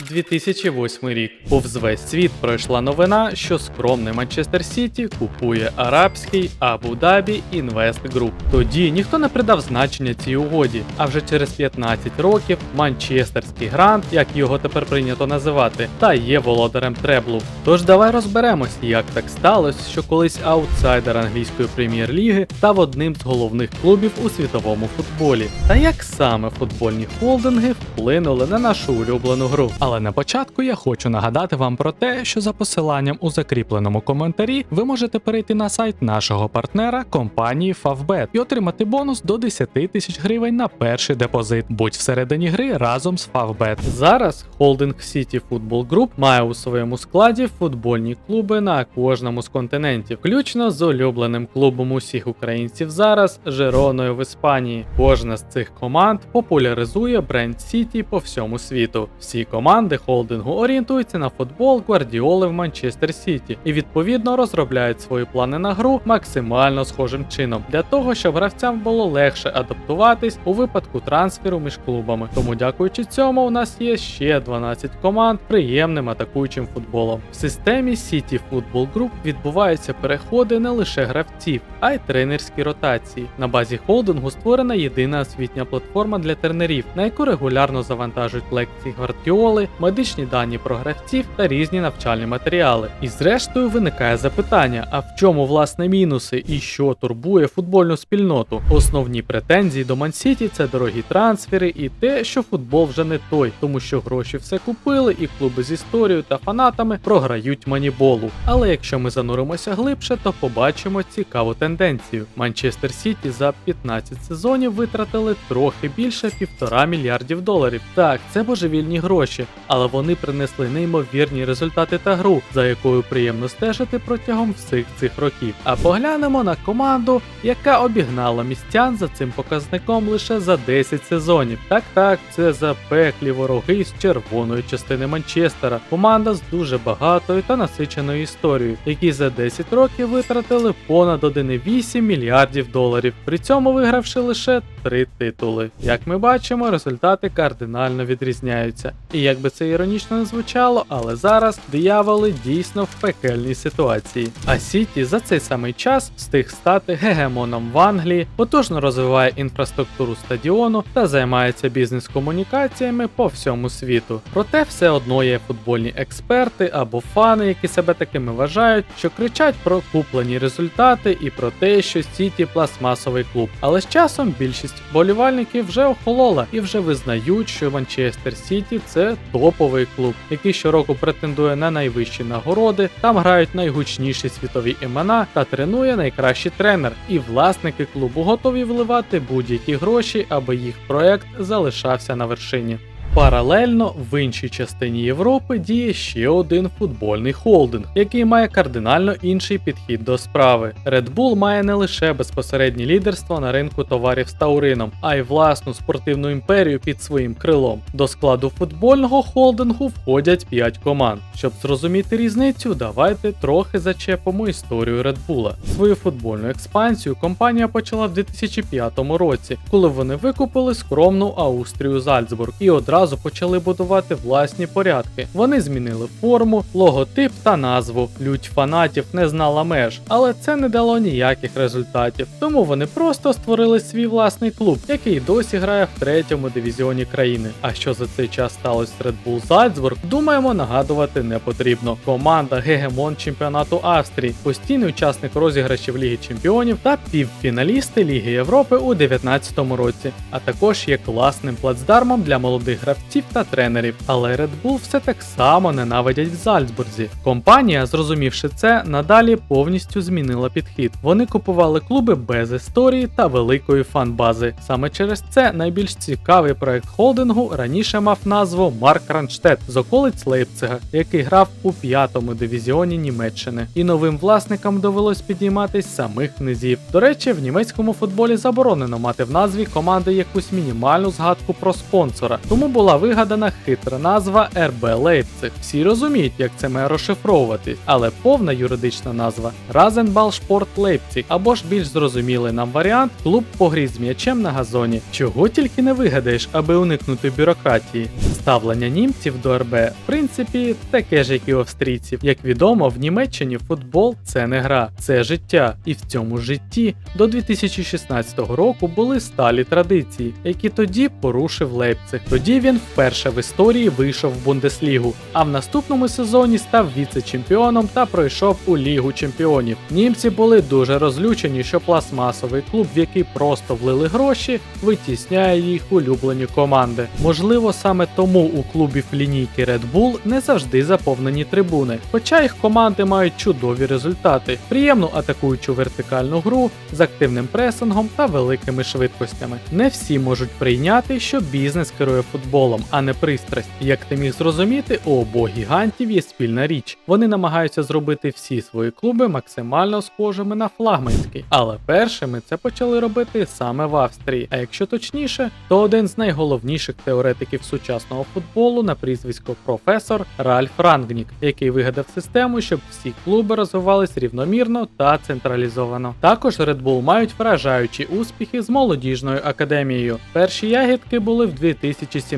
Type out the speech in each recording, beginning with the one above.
2008 рік. Повз весь світ пройшла новина, що скромний Манчестер Сіті купує арабський Абу-Дабі Інвест Груп. Тоді ніхто не придав значення цій угоді. А вже через 15 років манчестерський грант, як його тепер прийнято називати, та є володарем треблу. Тож давай розберемось, як так сталося, що колись аутсайдер англійської прем'єр-ліги став одним з головних клубів у світовому футболі. Та як саме футбольні холдинги вплинули на нашу улюблену гру. Але на початку я хочу нагадати вам про те, що за посиланням у закріпленому коментарі ви можете перейти на сайт нашого партнера компанії Favbet і отримати бонус до 10 тисяч гривень на перший депозит. Будь всередині гри разом з Favbet. Зараз холдинг City Football Group має у своєму складі футбольні клуби на кожному з континентів, включно з улюбленим клубом усіх українців зараз Жероною в Іспанії. Кожна з цих команд популяризує бренд City по всьому світу. Всі команди холдингу орієнтуються на футбол Гвардіоли в Манчестер Сіті і відповідно розробляють свої плани на гру максимально схожим чином для того, щоб гравцям було легше адаптуватись у випадку трансферу між клубами. Тому, дякуючи цьому, у нас є ще 12 команд приємним атакуючим футболом. В системі City Football Group відбуваються переходи не лише гравців, а й тренерські ротації. На базі холдингу створена єдина освітня платформа для тренерів, на яку регулярно завантажують лекції Гвардіоли, медичні дані про гравців та різні навчальні матеріали. І зрештою виникає запитання: а в чому власне мінуси і що турбує футбольну спільноту? Основні претензії до Мансіті це дорогі трансфери і те, що футбол вже не той, тому що гроші все купили, і клуби з історією та фанатами програють маніболу. Але якщо ми зануримося глибше, то побачимо цікаву тенденцію. Манчестер Сіті за 15 сезонів витратили трохи більше півтора мільярдів доларів. Так, це божевільні гроші, але вони принесли неймовірні результати та гру, за якою приємно стежити протягом всіх цих років. А поглянемо на команду, яка обігнала містян за цим показником лише за 10 сезонів. Так, так, це запеклі вороги з червоної частини Манчестера. Команда з дуже багатою та насиченою історією, які за 10 років витратили понад 1,8 мільярдів доларів, при цьому вигравши лише 3 титули. Як ми бачимо, результати кардинально відрізняються. І як би це іронічно не звучало, але зараз дияволи дійсно в пекельній ситуації. А Сіті за цей самий час встиг стати гегемоном в Англії, потужно розвиває інфраструктуру стадіону та займається бізнес-комунікаціями по всьому світу. Проте все одно є футбольні експерти або фани, які себе такими вважають, що кричать про куплені результати і про те, що Сіті пластмасовий клуб. Але з часом більшість болівальників вже охолола і вже визнають, що Манчестер Сіті це топовий клуб, який щороку претендує на найвищі нагороди, там грають найгучніші світові імена та тренує найкращий тренер. І власники клубу готові вливати будь-які гроші, аби їх проект залишався на вершині. Паралельно в іншій частині Європи діє ще один футбольний холдинг, який має кардинально інший підхід до справи. Red Bull має не лише безпосереднє лідерство на ринку товарів з таурином, а й власну спортивну імперію під своїм крилом. До складу футбольного холдингу входять 5 команд. Щоб зрозуміти різницю, давайте трохи зачепимо історію Red Bull. Свою футбольну експансію компанія почала в 2005 році, коли вони викупили скромну Аустрію Зальцбург і одразу почали будувати власні порядки. Вони змінили форму, логотип та назву. Лють фанатів не знала меж, але це не дало ніяких результатів. Тому вони просто створили свій власний клуб, який досі грає в третьому дивізіоні країни. А що за цей час сталося з Red Bull Зальцбург, думаємо, нагадувати не потрібно. Команда гегемон чемпіонату Австрії, постійний учасник розіграшів Ліги Чемпіонів та півфіналісти Ліги Європи у 2019 році, а також є класним плацдармом для молодих гравців та тренерів. Але Red Bull все так само ненавидять в Зальцбурзі. Компанія, зрозумівши це, надалі повністю змінила підхід. Вони купували клуби без історії та великої фан-бази. Саме через це найбільш цікавий проект холдингу раніше мав назву Марк Ранштет з околиць Лейпцига, який грав у п'ятому дивізіоні Німеччини. І новим власникам довелось підійматись самих низів. До речі, в німецькому футболі заборонено мати в назві команди якусь мінімальну згадку про спонсора, тому було була вигадана хитра назва РБ Лейпциг. Всі розуміють, як це має розшифровуватись, але повна юридична назва Разенбалшпорт Лейпциг, або ж більш зрозумілий нам варіант клуб по грі з м'ячем на газоні. Чого тільки не вигадаєш, аби уникнути бюрократії. Ставлення німців до РБ, в принципі, таке ж, як і австрійців. Як відомо, в Німеччині футбол це не гра, це життя. І в цьому житті до 2016 року були сталі традиції, які тоді порушив Лейпциг. Тоді він вперше в історії вийшов в Бундеслігу, а в наступному сезоні став віце-чемпіоном та пройшов у Лігу чемпіонів. Німці були дуже розлючені, що пластмасовий клуб, в який просто влили гроші, витісняє їх улюблені команди. Можливо, саме тому у клубів лінійки Red Bull не завжди заповнені трибуни, хоча їх команди мають чудові результати, приємну атакуючу вертикальну гру з активним пресингом та великими швидкостями. Не всі можуть прийняти, що бізнес керує футболом, а не пристрасть. Як ти міг зрозуміти, у обох гігантів є спільна річ. Вони намагаються зробити всі свої клуби максимально схожими на флагманський, але першими це почали робити саме в Австрії. А якщо точніше, то один з найголовніших теоретиків сучасного футболу на прізвисько професор Ральф Рангнік, який вигадав систему, щоб всі клуби розвивались рівномірно та централізовано. Також Red Bull мають вражаючі успіхи з молодіжною академією. Перші ягідки були в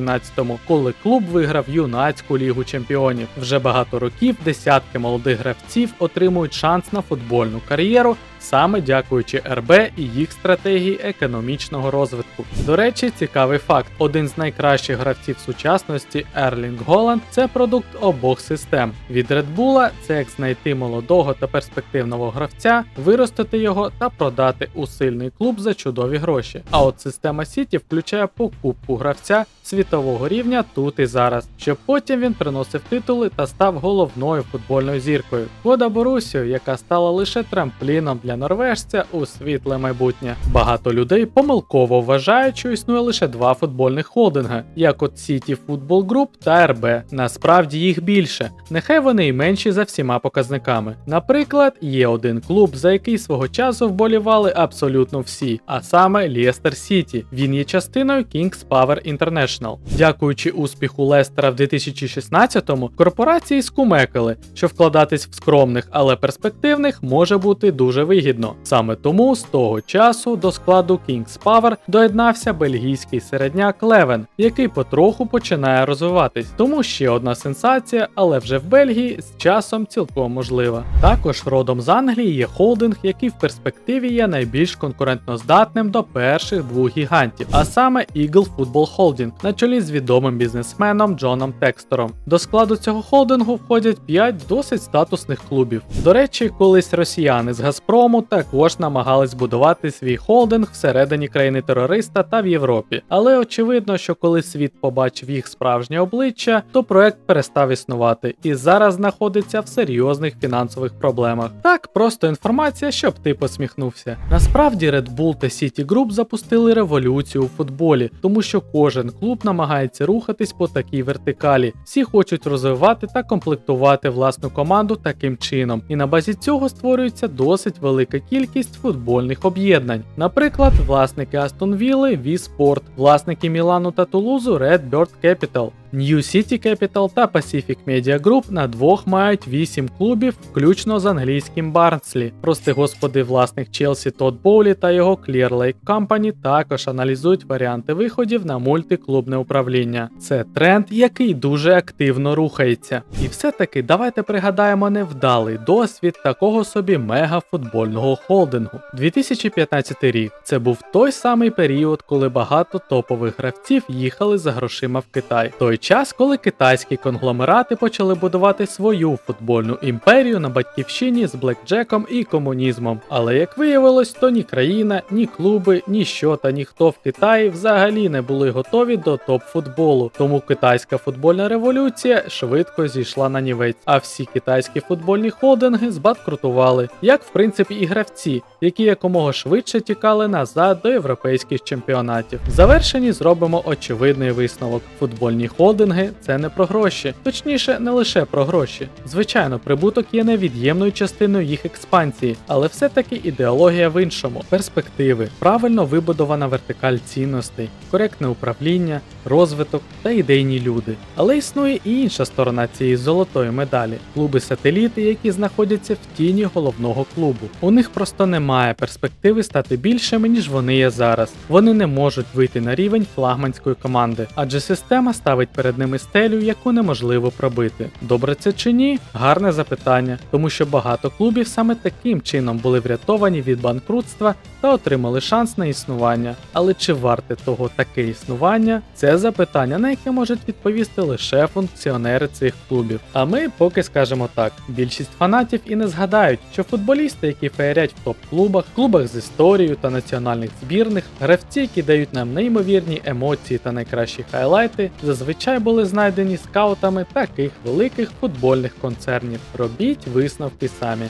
2017-му, коли клуб виграв юнацьку лігу чемпіонів. Вже багато років десятки молодих гравців отримують шанс на футбольну кар'єру. Саме дякуючи РБ і їх стратегії економічного розвитку. До речі, цікавий факт: один з найкращих гравців сучасності Ерлінг Голланд це продукт обох систем. Від Red Bull це як знайти молодого та перспективного гравця, виростити його та продати у сильний клуб за чудові гроші. А от система Сіті включає покупку гравця світового рівня тут і зараз, щоб потім він приносив титули та став головною футбольною зіркою. Шкода Борусію, яка стала лише трампліном для норвежця у світле майбутнє. Багато людей помилково вважають, що існує лише два футбольних холдинги, як от City Football Group та РБ. Насправді їх більше, нехай вони й менші за всіма показниками. Наприклад, є один клуб, за який свого часу вболівали абсолютно всі, а саме Лестер Сіті. Він є частиною Kings Power International. Дякуючи успіху Лестера в 2016-му, корпорації скумекали, що вкладатись в скромних, але перспективних може бути дуже вигідно. Саме тому з того часу до складу Kings Power доєднався бельгійський середняк Левен, який потроху починає розвиватись. Тому ще одна сенсація, але вже в Бельгії з часом цілком можлива. Також родом з Англії є холдинг, який в перспективі є найбільш конкурентноздатним до перших двох гігантів, а саме Eagle Football Holding на чолі з відомим бізнесменом Джоном Текстором. До складу цього холдингу входять 5 досить статусних клубів. До речі, колись росіяни з Газпрому також намагались будувати свій холдинг всередині країни терориста та в Європі. Але очевидно, що коли світ побачив їх справжнє обличчя, то проект перестав існувати і зараз знаходиться в серйозних фінансових проблемах. Так, просто інформація, щоб ти посміхнувся. Насправді Red Bull та City Group запустили революцію у футболі, тому що кожен клуб намагається рухатись по такій вертикалі. Всі хочуть розвивати та комплектувати власну команду таким чином, і на базі цього створюється досить велика кількість футбольних об'єднань. Наприклад, власники Астон Вілли, Віспорт, власники Мілану та Тулузу Red Bird Capital. New City Capital та Pacific Media Group на двох мають 8 клубів, включно з англійським Барнслі. Прости господи, власник Челсі Тодд Боулі та його Clear Lake Company також аналізують варіанти виходів на мультиклубне управління. Це тренд, який дуже активно рухається. І все-таки давайте пригадаємо невдалий досвід такого собі мегафутбольного холдингу. 2015 рік це був той самий період, коли багато топових гравців їхали за грошима в Китай. Той час, коли китайські конгломерати почали будувати свою футбольну імперію на батьківщині з блекджеком і комунізмом. Але як виявилось, то ні країна, ні клуби, ні що та ніхто в Китаї взагалі не були готові до топ-футболу. Тому китайська футбольна революція швидко зійшла на нівець, а всі китайські футбольні холдинги збанкрутували, як в принципі і гравці, які якомога швидше тікали назад до європейських чемпіонатів. В завершенні зробимо очевидний висновок: футбольні холдинги Холдинги це не про гроші, точніше, не лише про гроші. Звичайно, прибуток є невід'ємною частиною їх експансії, але все-таки ідеологія в іншому: перспективи, правильно вибудована вертикаль цінностей, коректне управління, розвиток та ідейні люди. Але існує і інша сторона цієї золотої медалі клуби-сателіти, які знаходяться в тіні головного клубу. У них просто немає перспективи стати більшими, ніж вони є зараз. Вони не можуть вийти на рівень флагманської команди, адже система ставить перед ними стелю, яку неможливо пробити. Добре це чи ні? Гарне запитання, тому що багато клубів саме таким чином були врятовані від банкрутства та отримали шанс на існування. Але чи варте того таке існування? Це запитання, на яке можуть відповісти лише функціонери цих клубів. А ми поки скажемо так: більшість фанатів і не згадають, що футболісти, які феєрять в топ-клубах, клубах з історією та національних збірних, гравці, які дають нам неймовірні емоції та найкращі хайлайти, зазвичай були знайдені скаутами таких великих футбольних концернів. Робіть висновки самі.